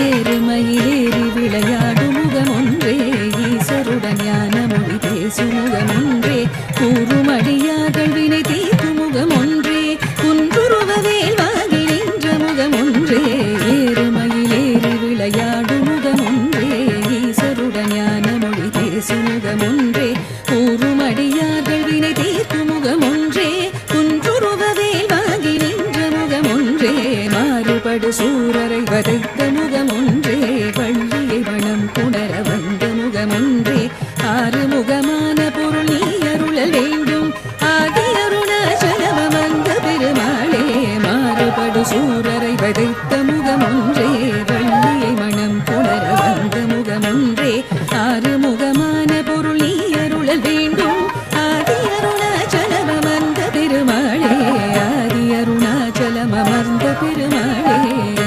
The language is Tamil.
எருமையிலேறி விளையாடும் முகம் ஒன்றே ஈசருடன் ஞான மொழி பேசும் முகம் ஒன்றே கூறுமடியார்கள் வினை தீர்க்கும் முகம் ஒன்றே குன்றுருவவேல் வாங்கி நின்ற விளையாடும் முகம் ஈசருடன் ஞான மொழி பேசும் முகம் ஒன்றே வினை தீர்க்கும் முகம் ஒன்றே குன்றுருவவேல் வாங்கி மாறுபடு சூரரை வதைத்த அன்றி ஆறுமுகமான பொருள் நீ அருள வேண்டும். ஆதி அருணாச்சலம் அந்த பெருமாளே மாறுபடு சூரரை வதைத்த முகமொன்றே வள்ளியை மனம் புணர வந்த முகமொன்றே. ஆறுமுகமான பொருள் நீ அருள வேண்டும். ஆதி அருணாச்சலம் அந்த பெருமாளே ஆதி அருணாச்சலம் அமர்ந்த பெருமாளே.